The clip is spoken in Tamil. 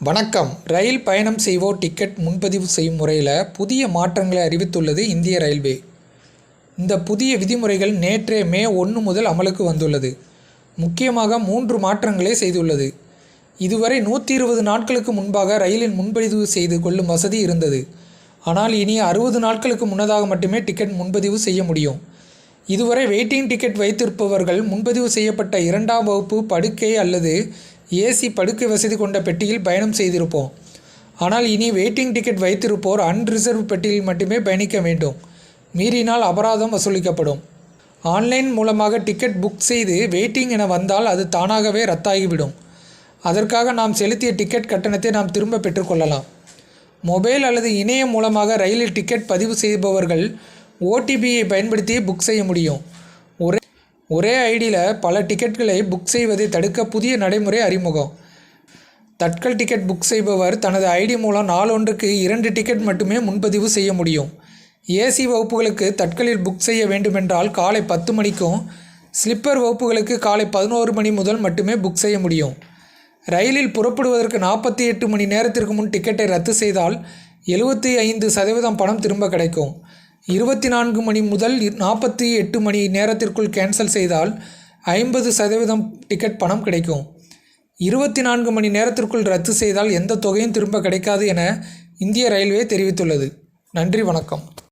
வணக்கம். ரயில் பயணம் செய்வோர் டிக்கெட் முன்பதிவு செய்யும் முறையில் புதிய மாற்றங்களை அறிவித்துள்ளது இந்திய ரயில்வே. இந்த புதிய விதிமுறைகள் நேற்றே மே ஒன்று முதல் அமலுக்கு வந்துள்ளது. முக்கியமாக மூன்று மாற்றங்களை செய்துள்ளது. இதுவரை நூற்றி இருபது நாட்களுக்கு முன்பாக ரயிலின் முன்பதிவு செய்து கொள்ளும் வசதி இருந்தது. ஆனால் இனி அறுபது நாட்களுக்கு முன்னதாக மட்டுமே டிக்கெட் முன்பதிவு செய்ய முடியும். இதுவரை வெயிட்டிங் டிக்கெட் வைத்திருப்பவர்கள் முன்பதிவு செய்யப்பட்ட இரண்டாம் வகுப்பு படுக்கை அல்லது ஏசி படுக்கை வசதி கொண்ட பெட்டியில் பயணம் செய்திருப்போம். ஆனால் இனி வெயிட்டிங் டிக்கெட் வைத்திருப்போர் அன்ரிசர்வ் பெட்டியில் மட்டுமே பயணிக்க வேண்டும். மீறினால் அபராதம் வசூலிக்கப்படும். ஆன்லைன் மூலமாக டிக்கெட் புக் செய்து வெயிட்டிங் என வந்தால் அது தானாகவே ரத்தாகிவிடும். அதற்காக நாம் செலுத்திய டிக்கெட் கட்டணத்தை நாம் திரும்ப பெற்றுக்கொள்ளலாம் மொபைல் அல்லது இணையம் மூலமாக ரயிலில் டிக்கெட் பதிவு செய்பவர்கள் ஓடிபியை பயன்படுத்தி புக் செய்ய முடியும். ஒரே ஒரே ஐடியில் பல டிக்கெட்களை புக் செய்வதை தடுக்க புதிய நடைமுறை அறிமுகம். தட்கல் டிக்கெட் புக் செய்பவர் தனது ஐடி மூலம் நாளொன்றுக்கு இரண்டு டிக்கெட் மட்டுமே முன்பதிவு செய்ய முடியும். ஏசி வகுப்புகளுக்கு தட்கலில் புக் செய்ய வேண்டுமென்றால் காலை பத்து மணிக்கும் ஸ்லிப்பர் வகுப்புகளுக்கு காலை பதினோரு மணி முதல் மட்டுமே புக் செய்ய முடியும். ரயிலில் புறப்படுவதற்கு நாற்பத்தி எட்டு மணி நேரத்திற்கு முன் டிக்கெட்டை ரத்து செய்தால் எழுபத்தி ஐந்து சதவீதம் பணம் திரும்ப கிடைக்கும். இருபத்தி நான்கு மணி முதல் நாற்பத்தி எட்டு மணி நேரத்திற்குள் கேன்சல் செய்தால் ஐம்பது சதவீதம் டிக்கெட் பணம் கிடைக்கும். இருபத்தி நான்கு மணி நேரத்திற்குள் ரத்து செய்தால் எந்த தொகையும் திரும்ப கிடைக்காது என இந்திய ரயில்வே தெரிவித்துள்ளது. நன்றி வணக்கம்.